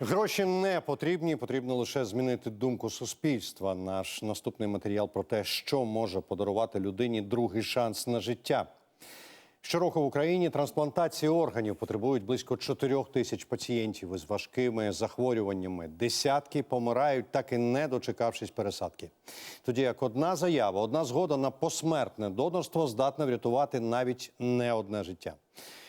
Гроші не потрібні, потрібно лише змінити думку суспільства. Наш наступний матеріал про те, що може подарувати людині другий шанс на життя. Щороку в Україні трансплантації органів потребують близько 4 тисяч пацієнтів із важкими захворюваннями. Десятки помирають, так і не дочекавшись пересадки. Тоді як одна заява, одна згода на посмертне донорство здатна врятувати навіть не одне життя.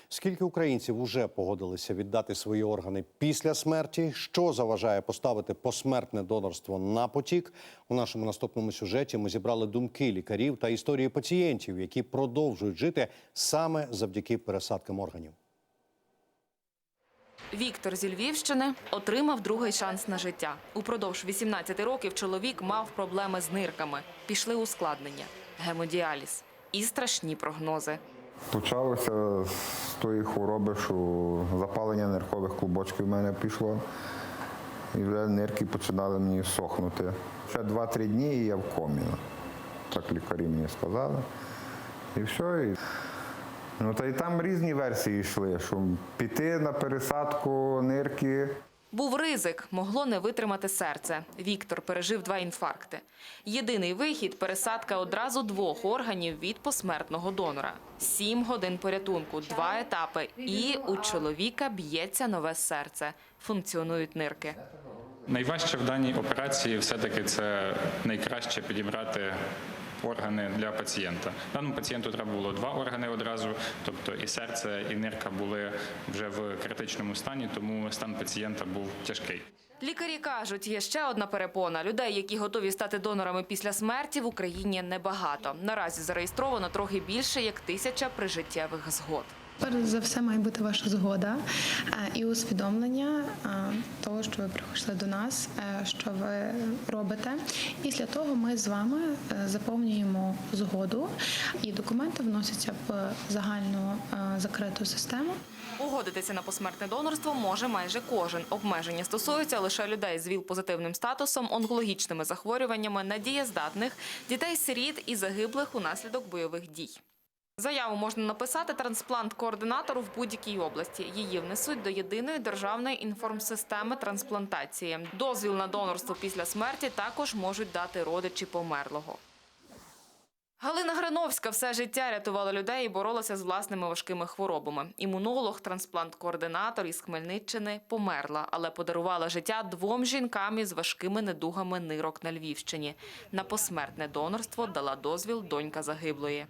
Скільки українців уже погодилися віддати свої органи після смерті? Що заважає поставити посмертне донорство на потік? У нашому наступному сюжеті ми зібрали думки лікарів та історії пацієнтів, які продовжують жити саме завдяки пересадкам органів. Віктор зі Львівщини отримав другий шанс на життя. Упродовж 18 років чоловік мав проблеми з нирками. Пішли ускладнення, гемодіаліз і страшні прогнози. Почалося з тої хвороби, що запалення ниркових клубочків в мене пішло. І вже нирки починали мені сохнути. Ще 2-3 дні і я в комі. Так лікарі мені сказали. І все. І... Ну, та й там різні версії йшли, що піти на пересадку нирки. Був ризик, могло не витримати серце. Віктор пережив два інфаркти. Єдиний вихід пересадка одразу двох органів від посмертного донора. Сім годин порятунку, два етапи, і у чоловіка б'ється нове серце. Функціонують нирки. Найважче в даній операції все-таки це найкраще підібрати органи для пацієнта. Даному пацієнту треба було два органи одразу, тобто і серце, і нирка були вже в критичному стані, тому стан пацієнта був тяжкий. Лікарі кажуть, є ще одна перепона. Людей, які готові стати донорами після смерті, в Україні небагато. Наразі зареєстровано трохи більше як тисяча прижиттєвих згод. Перш за все має бути ваша згода е, і усвідомлення е, того, що ви прийшли до нас, е, що ви робите. Після того ми з вами заповнюємо згоду, і документи вносяться в загальну закриту систему. Погодитися на посмертне донорство може майже кожен. Обмеження стосуються лише людей з ВІЛ-позитивним статусом, онкологічними захворюваннями, недієздатних, дітей-сиріт і загиблих унаслідок бойових дій. Заяву можна написати трансплант-координатору в будь-якій області. Її внесуть до єдиної державної інформсистеми трансплантації. Дозвіл на донорство після смерті також можуть дати родичі померлого. Галина Грановська все життя рятувала людей і боролася з власними важкими хворобами. Імунолог, трансплант-координатор із Хмельниччини померла, але подарувала життя двом жінкам із важкими недугами нирок на Львівщині. На посмертне донорство дала дозвіл донька загиблої.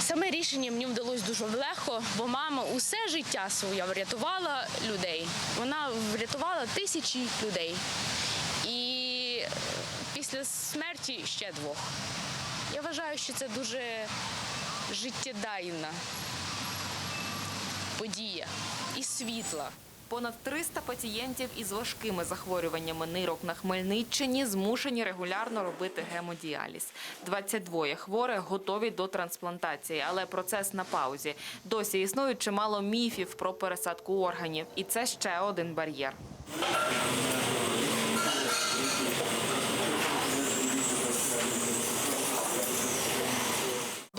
Саме рішення мені вдалося дуже легко, бо мама усе життя своє врятувала людей. Вона врятувала тисячі людей. І після смерті ще двох. Я вважаю, що це дуже життєдайна подія і світла. Понад 300 пацієнтів із важкими захворюваннями нирок на Хмельниччині змушені регулярно робити гемодіаліз. 22 хворих готові до трансплантації, але процес на паузі. Досі існують чимало міфів про пересадку органів, і це ще один бар'єр.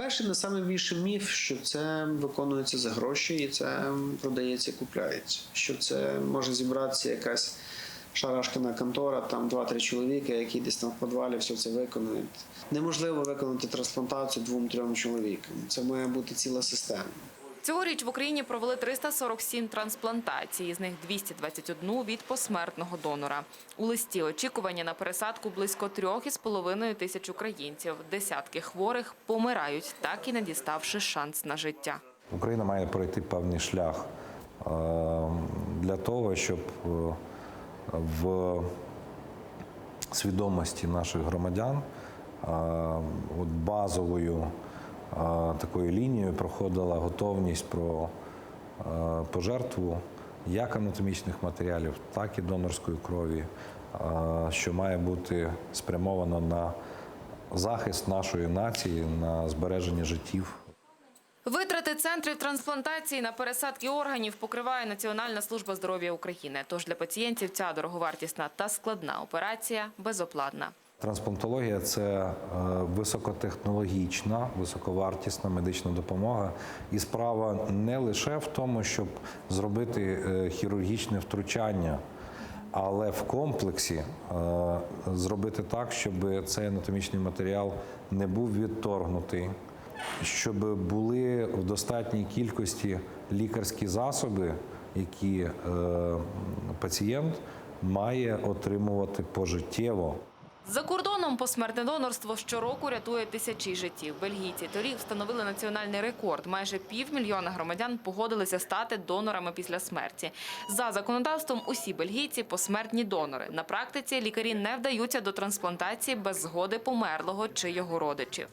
Перший найбільший міф, що це виконується за гроші і це продається, купляється. Що це може зібратися якась шарашкана контора, там 2-3 чоловіка, які десь там в подвалі все це виконують. Неможливо виконати трансплантацію двом-трьом чоловікам. Це має бути ціла система. Цьогоріч в Україні провели 347 трансплантацій, з них 221 від посмертного донора. У листі очікування на пересадку близько 3,5 тисяч українців. Десятки хворих помирають, так і не діставши шанс на життя. Україна має пройти певний шлях е, для того, щоб е, в свідомості наших громадян е, базовою такою лінією проходила готовність про пожертву як анатомічних матеріалів, так і донорської крові, що має бути спрямовано на захист нашої нації, на збереження життів. Витрати центрів трансплантації на пересадки органів покриває Національна служба здоров'я України. Тож для пацієнтів ця дороговартісна та складна операція безоплатна. Трансплантологія це е, високотехнологічна, високовартісна медична допомога. І справа не лише в тому, щоб зробити е, хірургічне втручання але в комплексі е, зробити так, щоб цей анатомічний матеріал не був відторгнутий, щоб були в достатній кількості лікарські засоби, які пацієнт має отримувати пожиттєво. За кордоном посмертне донорство щороку рятує тисячі життів. Бельгійці торік встановили національний рекорд. Майже півмільйона громадян погодилися стати донорами після смерті. За законодавством усі бельгійці посмертні донори. На практиці лікарі не вдаються до трансплантації без згоди померлого чи його родичів.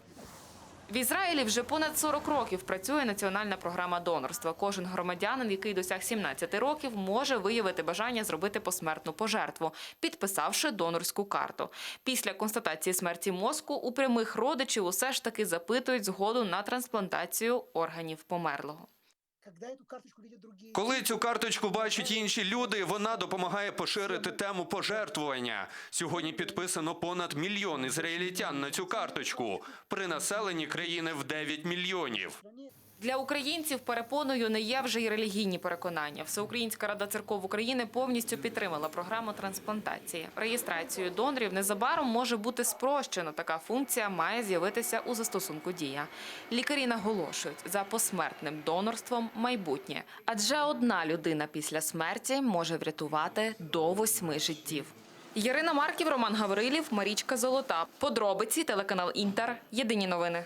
В Ізраїлі вже понад 40 років працює національна програма донорства. Кожен громадянин, який досяг 17 років, може виявити бажання зробити посмертну пожертву, підписавши донорську карту. Після констатації смерті мозку у прямих родичів усе ж таки запитують згоду на трансплантацію органів померлого. Коли цю карточку бачать інші люди, вона допомагає поширити тему пожертвування. Сьогодні підписано понад мільйон ізраїльтян на цю карточку при населенні країни в 9 мільйонів. Для українців перепоною не є вже й релігійні переконання. Всеукраїнська рада церков України повністю підтримала програму трансплантації. Реєстрацію донорів незабаром може бути спрощено. Така функція має з'явитися у застосунку дія. Лікарі наголошують за посмертним донорством майбутнє, адже одна людина після смерті може врятувати до восьми життів. Ярина Марків, Роман Гаврилів, Марічка Золота. Подробиці телеканал Інтер. Єдині новини.